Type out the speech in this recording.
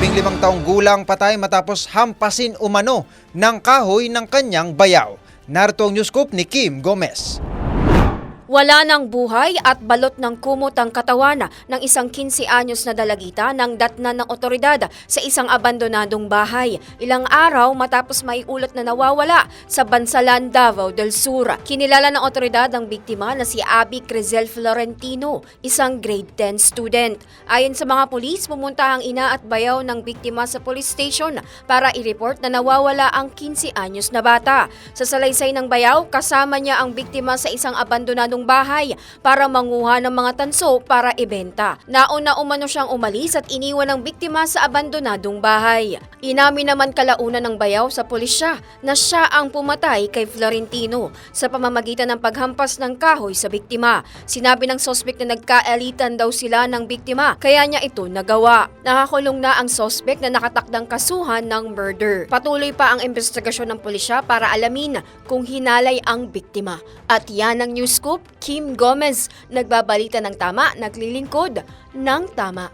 Labing limang taong gulang patay matapos hampasin umano ng kahoy ng kanyang bayaw. Narito ang news scoop ni Kim Gomez. Wala ng buhay at balot ng kumot ang katawan ng isang 15 anyos na dalagita ng datnan ng otoridad sa isang abandonadong bahay. Ilang araw matapos maiulat na nawawala sa Bansalan, Davao del Sur. Kinilala ng otoridad ang biktima na si Abby Crizel Florentino, isang grade 10 student. Ayon sa mga pulis, pumunta ang ina at bayaw ng biktima sa police station para i-report na nawawala ang 15 anyos na bata. Sa salaysay ng bayaw, kasama niya ang biktima sa isang abandonadong bahay para manguha ng mga tanso para ibenta. Nauna umano siyang umalis at iniwan ang biktima sa abandonadong bahay. Inamin naman kalaunan ng bayaw sa pulisya na siya ang pumatay kay Florentino sa pamamagitan ng paghampas ng kahoy sa biktima. Sinabi ng sospek na nagkaalitan daw sila ng biktima kaya niya ito nagawa. Nakakulong na ang sospek na nakatakdang kasuhan ng murder. Patuloy pa ang investigasyon ng pulisya para alamin kung hinalay ang biktima. At yan ang news scoop, Kim Gomez, nagbabalita ng tama, naglilingkod ng tama.